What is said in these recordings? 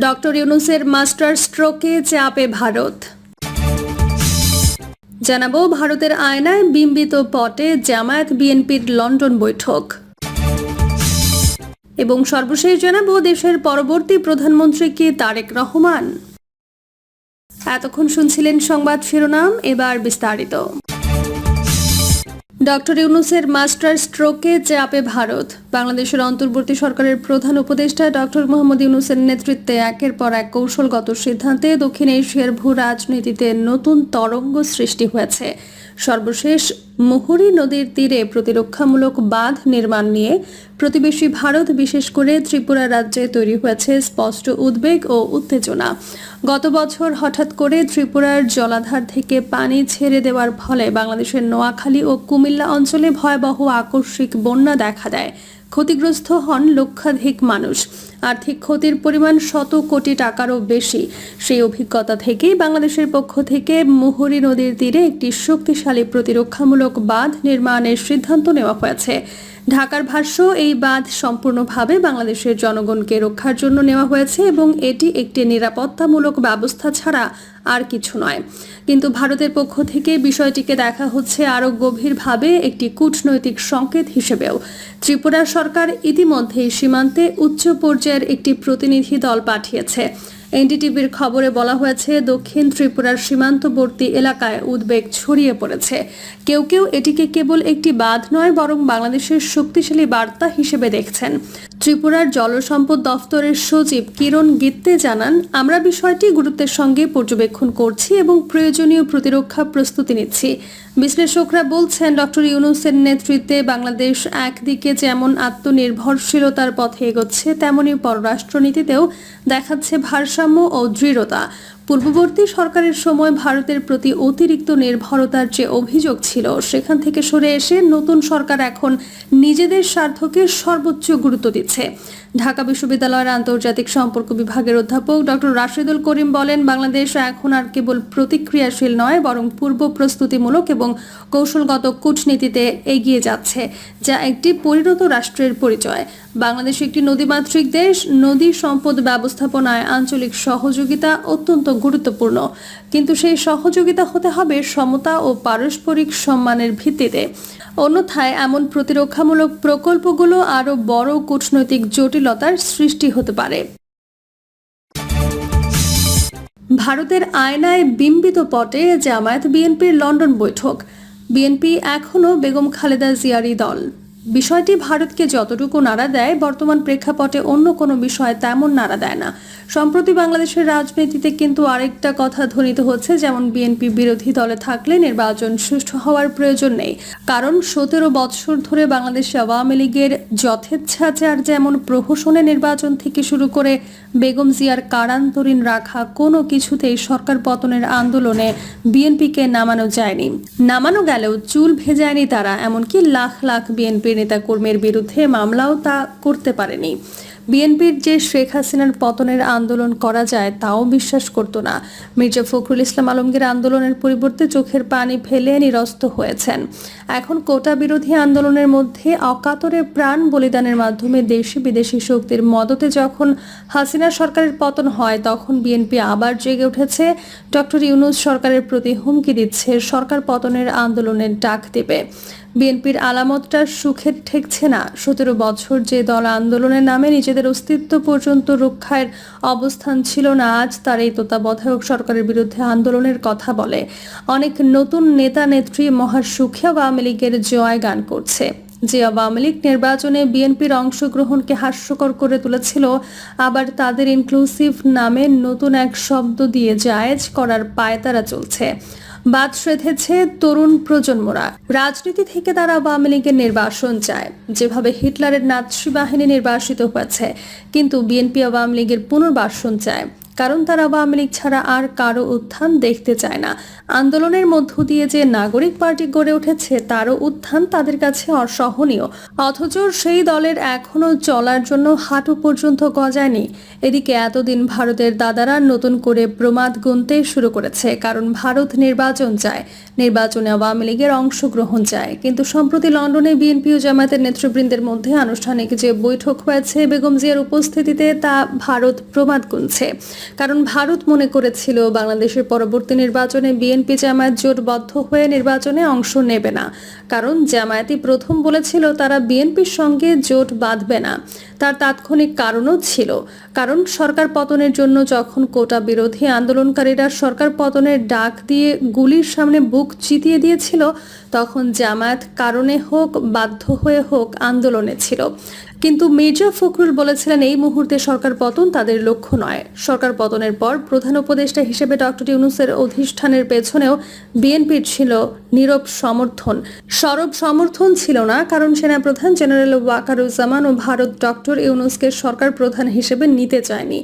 Doctor ইউনুসের master স্ট্রোকে চাপে ভারত। জানাব, ভারতের আয়নায় বিম্বিত পটে জামায়াত বিএনপির লন্ডন বৈঠক। এবং সর্বশেষ জানাব, দেশের পরবর্তী প্রধানমন্ত্রী কি? তারেক রহমান। এতক্ষণ শুনছিলেন সংবাদ শিরোনাম, এবার বিস্তারিত। ডক্টর ইউনুসের মাস্টার স্ট্রোকে চাপে ভারত। বাংলাদেশের অন্তর্বর্তী সরকারের প্রধান উপদেষ্টা ডক্টর মোহাম্মদ ইউনুসের নেতৃত্বে একের পর এক কৌশলগত সিদ্ধান্তে দক্ষিণ এশিয়ার ভূ রাজনীতিতে নতুন তরঙ্গ সৃষ্টি হয়েছে। সর্বশেষ মুহুরী নদীর তীরে প্রতিরক্ষামূলক বাঁধ নির্মাণ নিয়ে প্রতিবেশী ভারত, বিশেষ করে ত্রিপুরা রাজ্যে তৈরি হয়েছে স্পষ্ট উদ্বেগ ও উত্তেজনা। গত বছর হঠাৎ করে ত্রিপুরার জলাধার থেকে পানি ছেড়ে দেওয়ার ফলে বাংলাদেশের নোয়াখালী ও কুমিল্লা অঞ্চলে ভয়াবহ আকস্মিক বন্যা দেখা দেয়। ক্ষতিগ্রস্ত হন লক্ষাধিক মানুষ। আর্থিক ক্ষতির পরিমাণ শত কোটি টাকারও বেশি। সেই অভিজ্ঞতা থেকেই বাংলাদেশের পক্ষ থেকে মুহুরি নদীর তীরে একটি শক্তিশালী প্রতিরক্ষামূলক বাঁধ নির্মাণের সিদ্ধান্ত নেওয়া হয়েছে। ঢাকার ভাষ্য, এই বাঁধ সম্পূর্ণভাবে বাংলাদেশের জনগণকে রক্ষার জন্য নেওয়া হয়েছে এবং এটি একটি নিরাপত্তামূলক ব্যবস্থা ছাড়া আর কিছু নয়। কিন্তু ভারতের পক্ষ থেকে বিষয়টিকে দেখা হচ্ছে আরও গভীরভাবে একটি কূটনৈতিক সংকেত হিসেবেও। ত্রিপুরা সরকার ইতিমধ্যেই সীমান্তে উচ্চ পর্যায়ের একটি প্রতিনিধি দল পাঠিয়েছে। এনডিটিভির খবরে বলা হয়েছে, দক্ষিণ ত্রিপুরার সীমান্তবর্তী এলাকায় উদ্বেগ ছড়িয়ে পড়েছে। কেউ কেউ এটিকে কেবল একটি বাঁধ নয়, বরং বাংলাদেশের শক্তিশালী বার্তা হিসেবে দেখছেন। ত্রিপুরার জলসম্পদ দফতরের সচিব কিরণ গিত্তে জানান, আমরা বিষয়টি গুরুত্বের সঙ্গে পর্যবেক্ষণ করছি এবং প্রয়োজনীয় প্রতিরক্ষা প্রস্তুতি নিচ্ছি। বিশ্লেষকরা বলছেন, ডক্টর ইউনুসের নেতৃত্বে বাংলাদেশ একদিকে যেমন আত্মনির্ভরশীলতার পথে এগোচ্ছে, তেমনি পররাষ্ট্রনীতিতেও দেখাচ্ছে ভারসাম্য ও দৃঢ়তা। পূর্ববর্তী সরকারের সময় ভারতের প্রতি অতিরিক্ত নির্ভরতার যে অভিযোগ ছিল, সেখান থেকে সরে এসে নতুন সরকার এখন নিজেদের স্বার্থকে সর্বোচ্চ গুরুত্ব দিচ্ছে। ঢাকা বিশ্ববিদ্যালয়ের আন্তর্জাতিক সম্পর্ক বিভাগের অধ্যাপক ডক্টর রাশেদুল করিম বলেন, বাংলাদেশ এখন আর কেবল প্রতিক্রিয়াশীল নয়, বরং পূর্ব প্রস্তুতিমূলক এবং কৌশলগত কূটনীতিতে এগিয়ে যাচ্ছে, যা একটি পরিণত রাষ্ট্রের পরিচয়। বাংলাদেশ একটি নদীমাতৃক দেশ, নদী সম্পদ ব্যবস্থাপনায় আঞ্চলিক সহযোগিতা অত্যন্ত গুরুত্বপূর্ণ। কিন্তু সেই সহযোগিতা হতে হবে সমতা ও পারস্পরিক সম্মানের ভিত্তিতে। অন্যথায় এমন প্রতিরক্ষামূলক প্রকল্পগুলো আরও বড় কূটনৈতিক জটিলতার সৃষ্টি হতে পারে। ভারতের আয়নায় বিম্বিত পটে জামায়াত বিএনপির লন্ডন বৈঠক। বিএনপি এখনও বেগম খালেদা জিয়ারি দল। বিষয়টি ভারতকে যতটুকু নাড়া দেয়, বর্তমান প্রেক্ষাপটে অন্য কোনো বিষয় তেমন নাড়া দেয় না। সম্প্রতি বাংলাদেশের রাজনীতিতে কিন্তু আরেকটা কথা ধ্বনিত হচ্ছে, যেমন বিএনপি বিরোধী দলে থাকলে নির্বাচন সুষ্ঠু হওয়ার প্রয়োজন নেই। কারণ সতেরো বৎসর ধরে বাংলাদেশ আওয়ামী লীগের যথেচ্ছাচার যেমন প্রহসনে নির্বাচন থেকে শুরু করে বেগম জিয়ার কারান্তরীণ রাখা, কোনো কিছুতেই সরকার পতনের আন্দোলনে বিএনপিকে নামানো যায়নি। নামানো গেলেও চুল ভেজায়নি তারা, এমনকি লাখ লাখ বিএনপি নেতাকর্মীর বিরুদ্ধে মামলাও তা করতে পারেনি। বিএনপির যে শেখ হাসিনার পতনের আন্দোলন করা যায় তাও বিশ্বাস করতো না। মির্জা ফখরুল ইসলাম আলমগীর আন্দোলনের পরিবর্তে চোখের পানি ফেলে নিরস্ত হয়েছেন। এখন কোটা বিরোধী আন্দোলনের মধ্যে অকাতরে প্রাণ বলিদানের মাধ্যমে দেশি বিদেশি শক্তির মদতে যখন হাসিনা সরকারের পতন হয়, তখন বিএনপি আবার জেগে উঠেছে। ডক্টর ইউনুস সরকারের প্রতি হুমকি দিচ্ছে, সরকার পতনের আন্দোলনের ডাক দেবে। বিএনপির আলামতটা সুখের ঠেকছে না। সতেরো বছর যে দল আন্দোলনের নামে নিজেদের অস্তিত্ব পর্যন্ত রক্ষার অবস্থান ছিল না। আজ তার এই তত্ত্বাবধায়ক সরকারের বিরুদ্ধে আন্দোলনের কথা বলে। অনেক নতুন নেতা নেত্রী মহাসুখী আওয়ামী লীগের জয় গান করছে। যে আওয়ামী লীগ নির্বাচনে বিএনপির অংশগ্রহণকে হাস্যকর করে তুলেছিল, আবার তাদের ইনক্লুসিভ নামে নতুন এক শব্দ দিয়ে জায়েজ করার পায়তারা চলছে। বাদ সেধেছে তরুণ প্রজন্মরা। রাজনীতি থেকে তারা আওয়ামী লীগের নির্বাসন চায়। যেভাবে হিটলারের নাৎসি বাহিনী নির্বাসিত হয়েছে, কিন্তু বিএনপি আওয়ামী লীগের পুনর্বাসন চায়। কারণ তারা আওয়ামী লীগ ছাড়া আর কারও উত্থান দেখতে চায় না। আন্দোলনের মধ্য দিয়ে যে নাগরিক পার্টি গড়ে উঠেছে, তারও উত্থান তাদের কাছে অসহনীয়। অথচ সেই দলের এখনও চলার জন্য হাঁটু পর্যন্ত গজায়নি। এদিকে এতদিন ভারতের দাদারা নতুন করে প্রমাদ গুনতে শুরু করেছে, কারণ ভারত নির্বাচন চায়। নির্বাচনে আওয়ামী লীগের অংশগ্রহণ চায়। কিন্তু সম্প্রতি লন্ডনে বিএনপি ও জামায়াতের নেতৃবৃন্দের মধ্যে আনুষ্ঠানিক যে বৈঠক হয়েছে, বেগম জিয়ার উপস্থিতিতে তা ভারত প্রমাদ গুনছে। কারণ ভারত মনে করেছিল বাংলাদেশের পরবর্তী নির্বাচনে বিএনপি জামায়াত জোটবদ্ধ হয়ে নির্বাচনে অংশ নেবে না। কারণ জামায়াতই প্রথম বলেছিল তারা বিএনপির সঙ্গে জোট বাঁধবে না। তার তাৎক্ষণিক কারণও ছিল। কারণ সরকার পতনের জন্য যখন কোটা বিরোধী আন্দোলনকারীরা সরকার পতনের ডাক দিয়ে গুলির সামনে বুক চিতিয়ে দিয়েছিল তখন জামায়াত কারণে হোক বাধ্য হয়ে হোক আন্দোলনে ছিল। কিন্তু মির্জা ফখরুল বলেছিলেন, এই মুহূর্তে সরকার পতন তাদের লক্ষ্য নয়। সরকার পতনের পর প্রধান উপদেষ্টা হিসেবে ডক্টর ইউনুসের অধিষ্ঠানের পেছনেও বিএনপির ছিল নীরব সমর্থন। সরব সমর্থন ছিল না, কারণ সেনাপ্রধান জেনারেল ওয়াকারুজ্জামান ও ভারত ডক্টর ইউনুসকে সরকার প্রধান হিসেবে নিতে চায়নি।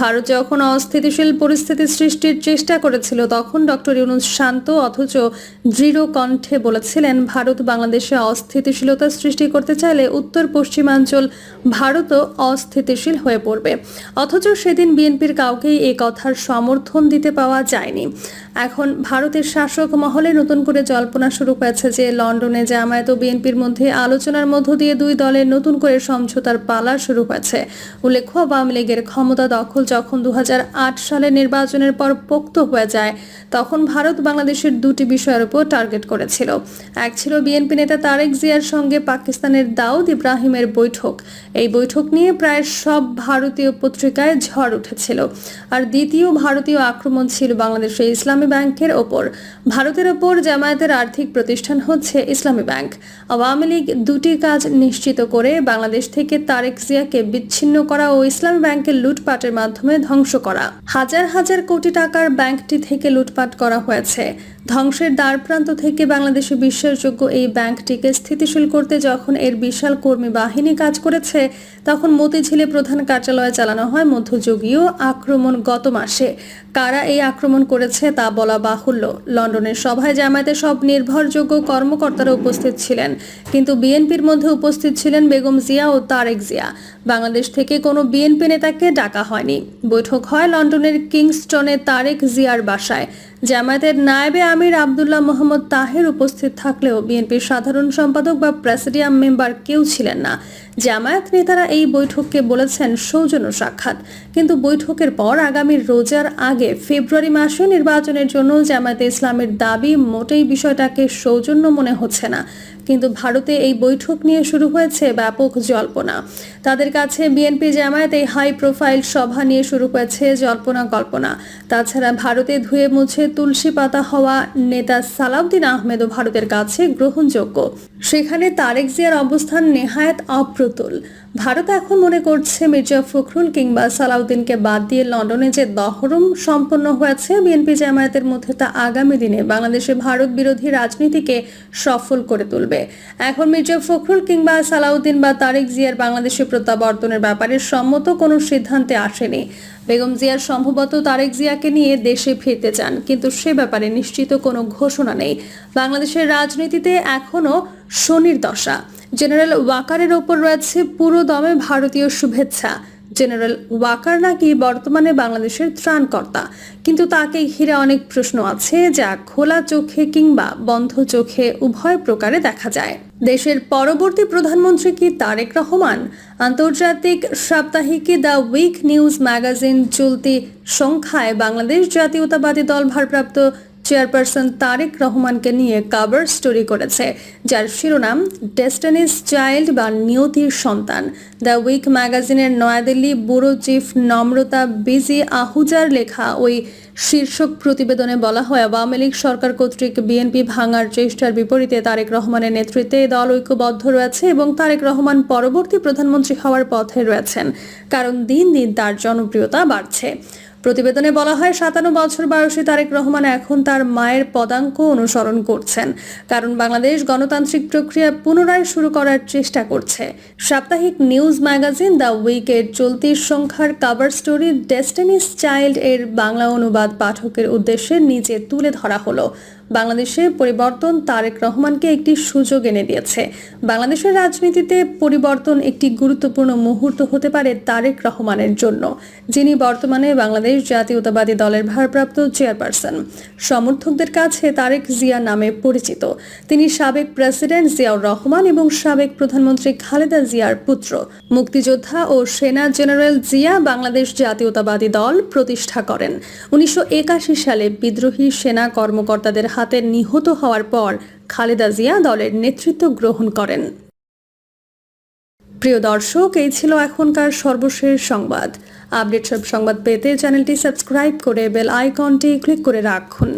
ভারত যখন অস্থিতিশীল পরিস্থিতি সৃষ্টির চেষ্টা করেছিল, তখন ডক্টর ইউনুস শান্ত অথচ দৃঢ় কণ্ঠে বলেছিলেন, ভারত বাংলাদেশে অস্থিতিশীলতা সৃষ্টি করতে চাইলে উত্তর পশ্চিমাঞ্চল ভারতও অস্থিতিশীল হয়ে পড়বে। অথচ সেদিন বিএনপির কাউকেই এ কথার সমর্থন দিতে পাওয়া যায়নি। এখন ভারতের শাসক মহলে নতুন করে জল্পনা শুরু করেছে যে লন্ডনে জামায়াত ও বিএনপির মধ্যে আলোচনার মধ্য দিয়ে দুই দলের নতুন করে সমঝোতার পালা শুরু হয়েছে। উল্লেখ্য, আওয়ামী লীগের ক্ষমতা দখল যখন দু সালের নির্বাচনের পর পোক্ত হয়ে যায়, তখন ভারত বাংলাদেশের দুটি বিষয়ের উপর টার্গেট করেছিল। এক ছিল বিএনপি নেতা তারেক জিয়ার সঙ্গে পাকিস্তানের দাউদ ইব্রাহিমের বৈঠক। এই বৈঠক নিয়ে প্রায় সব ভারতীয় পত্রিকায় ঝড় উঠেছিল। আর দ্বিতীয় ভারতীয় আক্রমণ ছিল বাংলাদেশের ইসলামী ব্যাংকের ওপর। ভারতের ওপর জামায়াতের আর্থিক প্রতিষ্ঠান হচ্ছে ইসলামী ব্যাংক। আওয়ামী লীগ দুটি কাজ নিশ্চিত করে বাংলাদেশ থেকে তারেক জিয়াকে বিচ্ছিন্ন করা ও ইসলামী ব্যাংকের লুটপাটের মাধ্যমে ধ্বংস করা। হাজার হাজার কোটি টাকার ব্যাংকটি থেকে লুটপাট করা হয়েছে। ধ্বংসের দ্বারপ্রান্ত থেকে বাংলাদেশে বিশ্বাসযোগ্য এই ব্যাংকটিকে স্থিতিশীল করতে যখন এর বিশাল কর্মী বাহিনী কাজ করেছে, তখন মতিঝিলে প্রধান কার্যালয়ে চালানো হয় মধ্যযুগীয় আক্রমণ গত মাসে। কারা এই আক্রমণ করেছে তা বলা বাহুল্য। লন্ডনের সভায় জামায়াতের সব নির্ভরযোগ্য কর্মকর্তারা উপস্থিত ছিলেন। কিন্তু বিএনপির মধ্যে উপস্থিত ছিলেন বেগম জিয়া ও তারেক জিয়া। বাংলাদেশ থেকে কোনো বিএনপি নেতাকে ডাকা হয়নি। বৈঠক হয় লন্ডনের কিংস্টনে তারেক জিয়ার বাসায়। জামায়াতের নায়েবে আমির আবদুল্লাহ মোহাম্মদ তাহের উপস্থিত থাকলেও বিএনপির সাধারণ সম্পাদক বা প্রেসিডিয়াম মেম্বার কেউ ছিলেন না। জামায়াত নেতারা এই বৈঠককে বলেছেন সৌজন্য সাক্ষাৎ। কিন্তু বৈঠকের পর আগামী রোজার আগে ফেব্রুয়ারি মাসে নির্বাচনের জন্য জামায়াতে ইসলামের দাবি মোটেই বিষয়টাকে সৌজন্য মনে হচ্ছে না। কিন্তু ভারতে এই বৈঠক নিয়ে শুরু হয়েছে ব্যাপক জল্পনা। তাদের কাছে বিএনপি জামায়াত এই হাই প্রোফাইল সভা নিয়ে শুরু হয়েছে জল্পনা কল্পনা। তাছাড়া ভারতে ধুয়ে মুছে তুলসী পাতা হওয়া নেতা সালাউদ্দিন আহমেদও ভারতের কাছে গ্রহণযোগ্য। সেখানে তারেক জিয়ার অবস্থান নেহায়াত অপ্রতুল। ভারত এখন মনে করছে মির্জা ফখরুল কিংবা সালাউদ্দিনকে বাদ দিয়ে লন্ডনে যে দহরম সম্পন্ন হয়েছে, বিএনপি জামায়াতের মধ্যে তা আগামী দিনে বাংলাদেশে ভারত বিরোধী রাজনীতিকে সফল করে তুলবে। এখন মির্জা ফখরুল কিংবা সালাউদ্দিন বা তারেক জিয়ার বাংলাদেশে প্রত্যাবর্তনের ব্যাপারে সম্মত কোনো সিদ্ধান্তে আসেনি। বেগম জিয়ার সম্ভবত তারেক জিয়াকে নিয়ে দেশে ফিরতে চান, কিন্তু সে ব্যাপারে নিশ্চিত কোনো ঘোষণা নেই। বাংলাদেশের রাজনীতিতে এখনও শনির দশা। জেনারেল ওয়াকারের ওপর রয়েছে পুরো দমে ভারতীয় শুভেচ্ছা। জেনারেল ওয়াকার নাকি বর্তমানে বাংলাদেশের ত্রাণকর্তা। কিন্তু তাকে ঘিরে অনেক প্রশ্ন আছে, যা খোলা চোখে কিংবা বন্ধ চোখে উভয় প্রকারে দেখা যায়। দেশের পরবর্তী প্রধানমন্ত্রী কি তারেক রহমান? আন্তর্জাতিক সাপ্তাহিকী দ্য উইক নিউজ ম্যাগাজিন চলতি সংখ্যায় বাংলাদেশ জাতীয়তাবাদী দল ভারপ্রাপ্ত চেয়ারপারসন তারেক রহমানকে নিয়ে কাবার স্টোরি করেছে, যার শিরোনাম ডেস্টিনিস চাইল্ড বা নিয়তির সন্তান। দ্য উইক ম্যাগাজিনের New Delhi bureau chief Namrata busy আহুজার লেখা ওই শীর্ষক প্রতিবেদনে বলা হয়, আওয়ামী লীগ সরকার কর্তৃক বিএনপি ভাঙার চেষ্টার বিপরীতে তারেক রহমানের নেতৃত্বে দল ঐক্যবদ্ধ রয়েছে এবং তারেক রহমান পরবর্তী প্রধানমন্ত্রী হওয়ার পথে রয়েছেন, কারণ দিন দিন তার জনপ্রিয়তা বাড়ছে। প্রতিবেদনে বলা হয়, সাতান্ন বছর বয়সী তারেক রহমান এখন তার মায়ের পদাঙ্ক অনুসরণ করছেন। কারণ বাংলাদেশ গণতান্ত্রিক প্রক্রিয়া পুনরায় শুরু করার চেষ্টা করছে। সাপ্তাহিক নিউজ ম্যাগাজিন দ্য উইকের চলতি সংখ্যার কাভার স্টোরি ডেস্টিনিস চাইল্ড এর বাংলা অনুবাদ পাঠকের উদ্দেশ্যে নিচে তুলে ধরা হলো। বাংলাদেশে পরিবর্তন তারেক রহমানকে একটি সুযোগ এনে দিয়েছে। বাংলাদেশের রাজনীতিতে পরিবর্তন একটি গুরুত্বপূর্ণ মুহূর্ত হতে পারে তারেক রহমানের জন্য, যিনি বর্তমানে বাংলাদেশ জাতীয়তাবাদী দলের ভারপ্রাপ্ত চেয়ারপারসন। সমর্থকদের কাছে তারেক জিয়া নামে পরিচিত। তিনি সাবেক প্রেসিডেন্ট জিয়াউর রহমান এবং সাবেক প্রধানমন্ত্রী খালেদা জিয়ার পুত্র। মুক্তিযোদ্ধা ও সেনা জেনারেল জিয়া বাংলাদেশ জাতীয়তাবাদী দল প্রতিষ্ঠা করেন। উনিশশো একাশি সালে বিদ্রোহী সেনা কর্মকর্তাদের হাতে নিহত হওয়ার পর খালেদা জিয়া দলের নেতৃত্ব গ্রহণ করেন। প্রিয় দর্শক, এই ছিল এখনকার সর্বশেষ সংবাদ। আপডেট সব সংবাদ পেতে চ্যানেলটি সাবস্ক্রাইব করে বেল আইকনটি ক্লিক করে রাখুন।